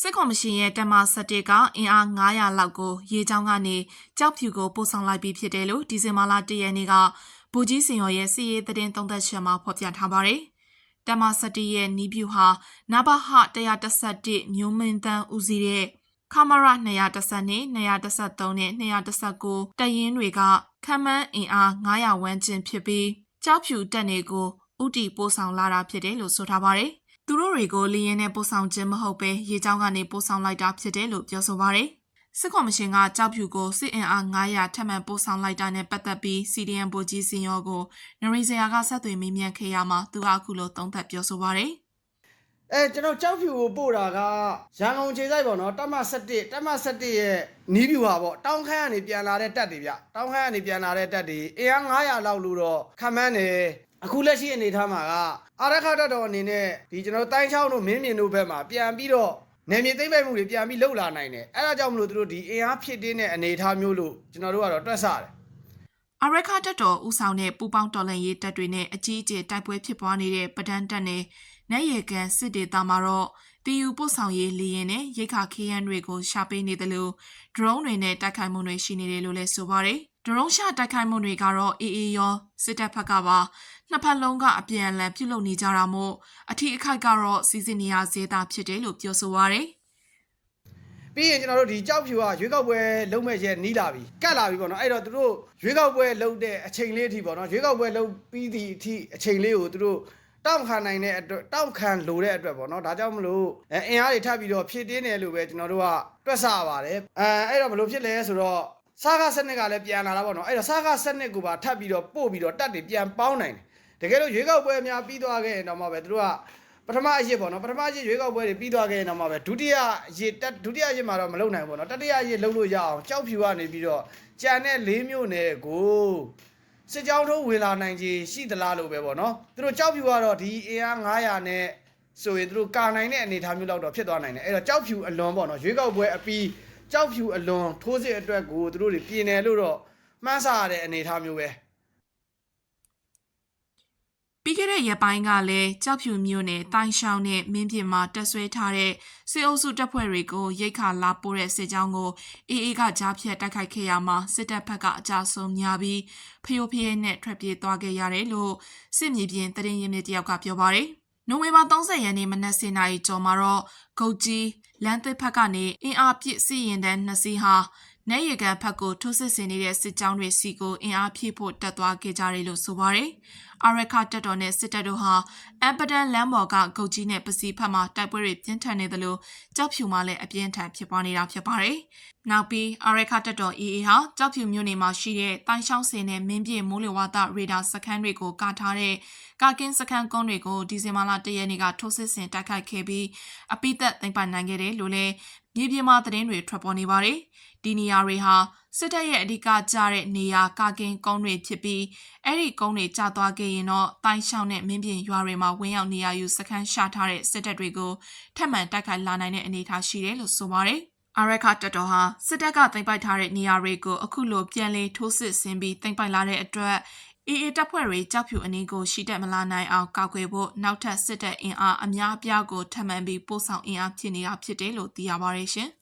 စစ်ကော်မရှင်ရဲ့တမ17ကအင်အား900လောက်ကိုရေချောင်းကနေကြောက်ဖြူကိုပို့ဆောင်လိုက်ပြီးဖြစ်တယ်လို့ဒီဇင်ဘာလ1ရက်နေ့ကဗိုလ်ကြီးစင်ရော်ရဲ့စီရေးသတင်းသုံးသက်ချက်မှာဖော်ပြထားပါတယ်။တမ17ရဲ့နီးပြူဟာနဘဟ111မျိုးမင်းတန်းဦးစီးတဲ့ခမရ212 213နဲ့219တပ်ရင်းတွေကခမန်းအင်အား900ဝန်းကျင်ဖြစ်ပြီးကြောက်ဖြူတပ်နေကိုဥတီပို့ဆောင်လာတာဖြစ်တယ်လို့ဆိုထားပါတယ်။ သူတို့တွေကိုလီရင်နဲ့ပို့ဆောင်ခြင်းမဟုတ်ပဲရေချောင်းကနေပို့ဆောင်လိုက်တာဖြစ်တယ်လို့ပြောဆိုပါတယ်။စစ်ကော်မရှင်ကကြောက်ဖြူကိုစစ်အင်အား900ထပ်မံပို့ဆောင်လိုက်တာနဲ့ပတ်သက်ပြီး CDN ဗိုလ်ကြီးစင်ရောကိုနရီဇယာကဆက်သွယ်မေးမြန်းခဲ့ရမှာသူကအခုလိုသုံးသပ်ပြောဆိုပါတယ်။အဲကျွန်တော်ကြောက်ဖြူကိုပို့တာကရန်ကုန်ခြေဆိုင်ပေါ့နော်တက်မ17တက်မ17ရဲ့နီးဖြူဟာပေါ့တောင်းခမ်းကနေပြန်လာတဲ့တက်တွေဗျတောင်းခမ်းကနေပြန်လာတဲ့တက်တွေအင်အား900လောက်လို့တော့ခံမှန်းတယ် အခုလက်ရှိအနေထားမှာကအာရခတက်တော်အနေနဲ့ဒီကျွန်တော်တိုင်းချောင်းတို့မင်းမြင်တို့ဘက်မှာပြန်ပြီးတော့နေမြေသိမ့်ပိုက်မှုတွေပြန်ပြီးလှုပ်လာနိုင်တယ်အဲဒါကြောင့်မလို့သူတို့ဒီအင်အားဖြစ်တင်းတဲ့အနေအထားမျိုးလို့ကျွန်တော်တို့ကတော့တွက်ဆတယ်အရခတက်တော်ဦးဆောင်တဲ့ပူပေါင်းတော်လှန်ရေးတပ်တွေနဲ့အကြီးအကျယ်တိုက်ပွဲဖြစ်ပွားနေတဲ့ပဒန်းတပ်နဲ့နိုင်ရကန်စစ်ဒေသမှာတော့တီယူပို့ဆောင်ရေးလေရင်နဲ့ရိတ်ခါခေးရန်တွေကိုရှာပေးနေတယ်လို့ဒရုန်းတွေနဲ့တိုက်ခိုက်မှုတွေရှိနေတယ်လို့လည်းဆိုပါတယ်။ ဒရုန်းရှာတိုက်ခိုက်မှုတွေကတော့အေးအေးရောစစ်တပ်ဘက်ကပါနှစ်ဖက်လုံးကအပြန်အလှန်ပြုလုပ်နေကြတာမို့အထီးအခိုက်ကတော့စီစဉ်နေရစေတာဖြစ်တယ်လို့ပြောဆိုပါရယ်။ပြီးရင်ကျွန်တော်တို့ဒီကြောက်ဖြူကရွေးကောက်ပွဲလုံးမဲ့ရဲ့နီးလာပြီကတ်လာပြီပေါ့နော်အဲ့တော့သူတို့ရွေးကောက်ပွဲလုံးတဲ့အချိန်လေးအထိပေါ့နော်ရွေးကောက်ပွဲလုံးပြီးသည့်အထိအချိန်လေးကိုသူတို့တောင့်ခံနိုင်တဲ့အတွက်တောင့်ခံလိုတဲ့အတွက်ပေါ့နော်ဒါကြောင့်မလို့အဲအင်အားတွေထပ်ပြီးတော့ဖြည့်တင်းတယ်လို့ပဲကျွန်တော်တို့ကတွက်ဆရပါတယ်အဲအဲ့တော့ဘယ်လိုဖြစ်လဲဆိုတော့ စားကားစနစ်ကလည်းပြန်လာတာပေါ့နော်အဲ့တော့စားကားစနစ်ကိုပါထပ်ပြီးတော့ပို့ပြီးတော့တက်တွေပြန်ပေါင်းနိုင်တယ်တကယ်လို့ရွေးကောက်ပွဲများပြီးသွားခဲ့ရင်တော့မှပဲသူတို့ကပထမအရစ်ပေါ့နော်ပထမအရစ်ရွေးကောက်ပွဲတွေပြီးသွားခဲ့ရင်တော့မှပဲဒုတိယအရစ်တက်ဒုတိယအရစ်မှာတော့မလုံနိုင်ဘူးပေါ့နော်တတိယအရစ်လုံလို့ရအောင်ကြောက်ဖြူကနေပြီးတော့ကြံတဲ့၄မျိုးနယ်ကိုစစ်ကြောင်းထိုးဝင်လာနိုင်ခြေရှိသလားလို့ပဲပေါ့နော်သူတို့ကြောက်ဖြူကတော့ဒီအင်အား900နဲ့ဆိုရင်သူတို့ကာနိုင်တဲ့အနေအထားမျိုးလောက်တော့ဖြစ်သွားနိုင်တယ်အဲ့တော့ကြောက်ဖြူအလွန်ပေါ့နော်ရွေးကောက်ပွဲအပြီး ကြောက်ဖြူအလွန်ထိုးစစ်အတွက်ကိုသူတို့တွေပြင်တယ်လို့တော့မှန်းဆရတဲ့အနေအထားမျိုးပဲပြီးခဲ့တဲ့ရက်ပိုင်းကလည်းကြောက်ဖြူမျိုးနဲ့တိုင်ရှောင်းနဲ့မင်းပြင်းမှာတက်ဆွဲထားတဲ့စစ်အုပ်စုတပ်ဖွဲ့တွေကိုရိတ်ခါလာပို့တဲ့စစ်ကြောင်းကိုအေးအေးကကြားဖြတ်တိုက်ခိုက်ခဲ့ရမှာစစ်တပ်ဘက်ကအကြဆုံးများပြီးဖျို့ဖျဲနဲ့ထွက်ပြေးသွားခဲ့ရတယ်လို့စစ်မြေပြင်တရင်ရင်းမြစ်တယောက်ကပြောပါတယ်။ နိုဝင်ဘာ30ရက်နေ့မနက်7:00နာရီကျော်မှာတော့ဂုတ်ကြီးလမ်းသစ်ဘက်ကနေအင်အားပြည့်စီရင်တဲ့နှစ်စီးဟာ နေရကန်ဘက်ကိုထိုးစစ်ဆင်နေတဲ့စစ်ကြောင်းတွေစီကိုအင်အားဖြည့်ဖို့တက်သွားခဲ့ကြတယ်လို့ဆိုပါတယ်။အာရခတက်တော်နဲ့စစ်တပ်တို့ဟာအမ်ပဒန်လမ်းပေါ်ကဂုတ်ကြီးနဲ့ပစီဖက်မှာတိုက်ပွဲတွေပြင်းထန်နေသလိုကြောက်ဖြူမှလည်းအပြင်းထန်ဖြစ်ပွားနေတာဖြစ်ပါတယ်။နောက်ပြီးအာရခတက်တော် AA ဟာကြောက်ဖြူမြို့နယ်မှာရှိတဲ့တိုင်ချောင်းစင်နဲ့မင်းပြည့်မိုးလေဝသရေဒါစခန်းတွေကိုကာထားတဲ့ကာကင်းစခန်းကုန်းတွေကိုဒီဇင်ဘာလ၁ရက်နေ့ကထိုးစစ်ဆင်တိုက်ခိုက်ခဲ့ပြီးအပိသက်သိမ်းပိုက်နိုင်ခဲ့တယ်လို့လည်း မြေပြင်မှာသတင်းတွေထွက်ပေါ်နေပါတယ်။ဒီနေရာတွေဟာစစ်တပ်ရဲ့အဓိကကျတဲ့နေရာကာကင်းကုန်းတွေဖြစ်ပြီးအဲ့ဒီကုန်းတွေကျသွားခဲ့ရင်တော့တိုင်ရှောင်းနဲ့မင်းပြင်ရွာတွေမှာဝင်းရောက်နေရယူစခန်းရှာထားတဲ့စစ်တပ်တွေကိုထပ်မံတိုက်ခိုက်လာနိုင်တဲ့အနေအထားရှိတယ်လို့ဆိုပါတယ်။အရခတက်တော်ဟာစစ်တပ်ကတင်ပိုက်ထားတဲ့နေရာတွေကိုအခုလိုပြန်လည်ထိုးစစ်ဆင်ပြီးတင်ပိုက်လာတဲ့အတွက် အေးအေးတပ်ဖွဲ့တွေကြောက်ဖြူအနေကိုရှိတက်မလာနိုင်အောင်ကောက်ွယ်ဖို့နောက်ထပ်စစ်တပ်အင်အားအများအပြားကိုထပ်မံပြီးပို့ဆောင်အင်အားဖြစ်နေတာဖြစ်တယ်လို့သိရပါတယ်ရှင်။